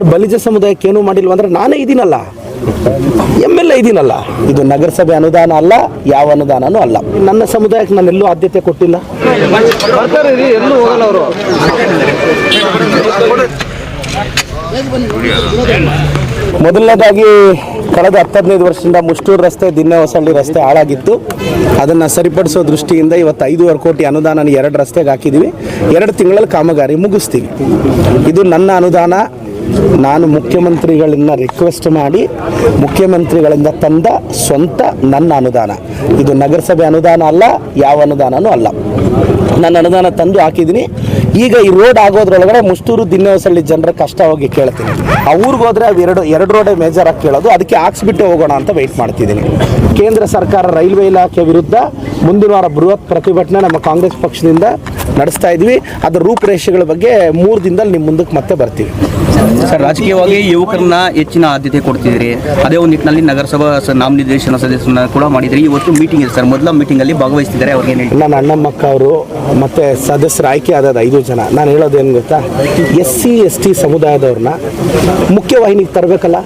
ಬಲಿಜ ಸಮುದಾಯಕ್ಕೆ ಏನು ಮಾಡಿಲ್ವ ಅಂದ್ರೆ ನಾನೇ ಇದೀನಲ್ಲ. ಎಂ ಎಲ್ ಎ ಇದೀನಲ್ಲ. ಇದು ನಗರಸಭೆ ಅನುದಾನ ಅಲ್ಲ ಯಾವ ಅನುದಾನನೂ ಅಲ್ಲ. ನನ್ನ ಸಮುದಾಯಕ್ಕೆ ನಾನು ಎಲ್ಲೂ ಆದ್ಯತೆ ಕೊಟ್ಟಿಲ್ಲ. ಮೊದಲನೇದಾಗಿ ಕಳೆದ ಹತ್ತು ಹದಿನೈದು ವರ್ಷದಿಂದ ಮುಷ್ಟೂರು ರಸ್ತೆ ದಿನ್ನೆ ಹೊಸಳ್ಳಿ ರಸ್ತೆ ಹಾಳಾಗಿತ್ತು. ಅದನ್ನು ಸರಿಪಡಿಸೋ ದೃಷ್ಟಿಯಿಂದ ಇವತ್ತು ಐದೂವರೆ ಕೋಟಿ ಅನುದಾನ ಎರಡು ರಸ್ತೆಗೆ ಹಾಕಿದ್ದೀವಿ ಎರಡು ತಿಂಗಳಲ್ಲಿ ಕಾಮಗಾರಿ ಮುಗಿಸ್ತೀವಿ. ಇದು ನನ್ನ ಅನುದಾನ ನಾನು ಮುಖ್ಯಮಂತ್ರಿಗಳನ್ನ ರಿಕ್ವೆಸ್ಟ್ ಮಾಡಿ ಮುಖ್ಯಮಂತ್ರಿಗಳಿಂದ ತಂದ ಸ್ವಂತ ನನ್ನ ಅನುದಾನ. ಇದು ನಗರಸಭೆ ಅನುದಾನ ಅಲ್ಲ, ಯಾವ ಅನುದಾನನೂ ಅಲ್ಲ. ನನ್ನ ಅನುದಾನ ತಂದು ಹಾಕಿದ್ದೀನಿ. ಈಗ ಈ ರೋಡ್ ಆಗೋದ್ರೊಳಗಡೆ ಮುಷ್ಟೂರು ದಿನ್ನೆಹೊಸಳ್ಳಿ ಜನರ ಕಷ್ಟ ಹೋಗಿ ಕೇಳ್ತೀನಿ. ಆ ಊರಿಗೆ ಹೋದರೆ ಅವು ಎರಡು ಎರಡು ರೋಡೇ ಮೇಜರ್ ಆಗಿ ಕೇಳೋದು. ಅದಕ್ಕೆ ಹಾಕ್ಸ್ಬಿಟ್ಟು ಹೋಗೋಣ ಅಂತ ವೆಯ್ಟ್ ಮಾಡ್ತಿದ್ದೀನಿ. ಕೇಂದ್ರ ಸರ್ಕಾರ ರೈಲ್ವೆ ಇಲಾಖೆ ವಿರುದ್ಧ ಮುಂದಿನ ವಾರ ಬೃಹತ್ ಪ್ರತಿಭಟನೆ ನಮ್ಮ ಕಾಂಗ್ರೆಸ್ ಪಕ್ಷದಿಂದ ನಡೆಸ್ತಾ ಇದ್ವಿ. ಅದರ ರೂಪುರೇಷೆಗಳ ಬಗ್ಗೆ ಮೂರು ದಿನದಲ್ಲಿ ನಿಮ್ಮ ಮುಂದಕ್ಕೆ ಮತ್ತೆ ಬರ್ತೀವಿ. ಸರ್ ರಾಜಕೀಯವಾಗಿ ಯುವಕರನ್ನ ಹೆಚ್ಚಿನ ಆದ್ಯತೆ ಕೊಡ್ತಿದ್ದೀರಿ. ಅದೇ ಒಂದು ನಿಟ್ಟಿನಲ್ಲಿ ನಗರಸಭಾ ನಾಮನಿರ್ದೇಶನ ಸದಸ್ಯರನ್ನ ಕೂಡ ಮಾಡಿದ್ರಿ ಇವತ್ತು ಮೀಟಿಂಗ್ ಇದೆ ಸರ್. ಮೊದಲ ಮೀಟಿಂಗ್ ಅಲ್ಲಿ ಭಾಗವಹಿಸ್ತಿದ್ದಾರೆ. ಅವ್ರಿಗೆ? ನನ್ನ ಅಣ್ಣಮ್ಮಕ್ಕ ಅವರು ಮತ್ತು ಸದಸ್ಯರು ಆಯ್ಕೆ ಆದದ್ದು ಐದು ಜನ. ನಾನು ಹೇಳೋದೇನು ಗೊತ್ತಾ? ಎಸ್ ಸಿ, ಎಸ್ ಟಿ ಸಮುದಾಯದವ್ರನ್ನ ಮುಖ್ಯವಾಹಿನಿಗೆ ತರಬೇಕಲ್ಲ?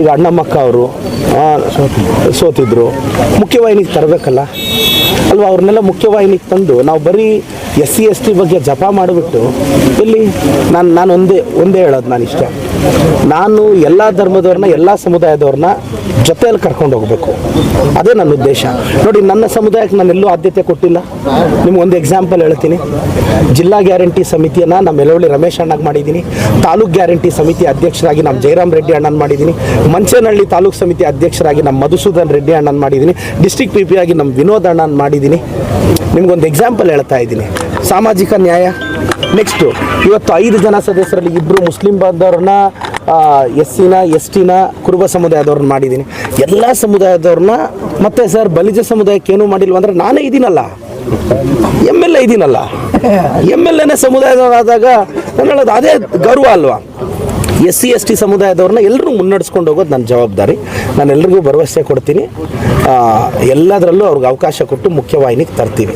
ಈಗ ಅಣ್ಣಮ್ಮಕ್ಕ ಅವರು ಸೋತಿದ್ರು. ಮುಖ್ಯವಾಹಿನಿಗೆ ತರಬೇಕಲ್ಲ? ಅಲ್ವಾ, ಅವ್ರನ್ನೆಲ್ಲ ಮುಖ್ಯವಾಹಿನಿಗೆ ತಂದು ನಾವು ಬರೀ ಎಸ್ ಸಿ, ಎಸ್ ಟಿ ಬಗ್ಗೆ ಜಪ ಮಾಡಿಬಿಟ್ಟು ಇಲ್ಲಿ ನಾನು ನಾನು ಒಂದೇ ಒಂದೇ ಹೇಳೋದು ನಾನು ಇಷ್ಟ ನಾನು ಎಲ್ಲ ಧರ್ಮದವ್ರನ್ನ, ಎಲ್ಲ ಸಮುದಾಯದವ್ರನ್ನ ಜೊತೆಯಲ್ಲಿ ಕರ್ಕೊಂಡು ಹೋಗಬೇಕು. ಅದೇ ನನ್ನ ಉದ್ದೇಶ. ನೋಡಿ, ನನ್ನ ಸಮುದಾಯಕ್ಕೆ ನಾನು ಎಲ್ಲೂ ಆದ್ಯತೆ ಕೊಟ್ಟಿಲ್ಲ. ನಿಮ್ಗೆ ಒಂದು ಎಕ್ಸಾಂಪಲ್ ಹೇಳ್ತೀನಿ. ಜಿಲ್ಲಾ ಗ್ಯಾರಂಟಿ ಸಮಿತಿಯನ್ನು ನಮ್ಮ ಮೆಲವಳ್ಳಿ ರಮೇಶ್ ಅಣ್ಣಗೆ ಮಾಡಿದ್ದೀನಿ. ತಾಲೂಕ್ ಗ್ಯಾರಂಟಿ ಸಮಿತಿ ಅಧ್ಯಕ್ಷರಾಗಿ ನಮ್ಮ ಜಯರಾಮ್ ರೆಡ್ಡಿ ಅಣ್ಣನ ಮಾಡಿದ್ದೀನಿ. ಮಂಚೇನಹಳ್ಳಿ ತಾಲೂಕು ಸಮಿತಿ ಅಧ್ಯಕ್ಷರಾಗಿ ನಮ್ಮ ಮಧುಸೂದನ್ ರೆಡ್ಡಿ ಅಣ್ಣನ ಮಾಡಿದ್ದೀನಿ. ಡಿಸ್ಟಿಕ್ ಪಿ ಪಿ ಆಗಿ ನಮ್ಮ ವಿನೋದ್ ಅಣ್ಣನ ಮಾಡಿದ್ದೀನಿ. ನಿಮ್ಗೊಂದು ಎಕ್ಸಾಂಪಲ್ ಹೇಳ್ತಾ ಇದ್ದೀನಿ. ಸಾಮಾಜಿಕ ನ್ಯಾಯ. ನೆಕ್ಸ್ಟು ಇವತ್ತು ಐದು ಜನ ಸದಸ್ಯರಲ್ಲಿ ಇಬ್ಬರು ಮುಸ್ಲಿಂ ಬಾಂಧವ್ರನ್ನ ಎಸ್ ಸಿನ ಎಸ್ ಟಿನ ಕುರುಬ ಸಮುದಾಯದವ್ರನ್ನ ಮಾಡಿದ್ದೀನಿ. ಎಲ್ಲ ಸಮುದಾಯದವ್ರನ್ನ, ಮತ್ತೆ ಸರ್ ಬಲಿಜ ಸಮುದಾಯಕ್ಕೆ ಏನೂ ಮಾಡಿಲ್ವ ಅಂದ್ರೆ ನಾನೇ ಇದೀನಲ್ಲ. ಎಂ ಎಲ್ ಎ ಇದೀನಲ್ಲ. ಎಂ ಎಲ್ ಎನೇ ಸಮುದಾಯದವರಾದಾಗ ನಾನು ಹೇಳೋದು ಅದೇ ಗೌರವ ಅಲ್ವಾ? ಎಸ್ ಸಿ ಎಸ್ ಟಿ ಸಮುದಾಯದವ್ರನ್ನ ಎಲ್ಲರೂ ಮುನ್ನಡೆಸ್ಕೊಂಡು ಹೋಗೋದು ನನ್ನ ಜವಾಬ್ದಾರಿ. ನಾನು ಎಲ್ರಿಗೂ ಭರವಸೆ ಕೊಡ್ತೀನಿ. ಎಲ್ಲದರಲ್ಲೂ ಅವ್ರಿಗೆ ಅವಕಾಶ ಕೊಟ್ಟು ಮುಖ್ಯವಾಹಿನಿಗೆ ತರ್ತೀವಿ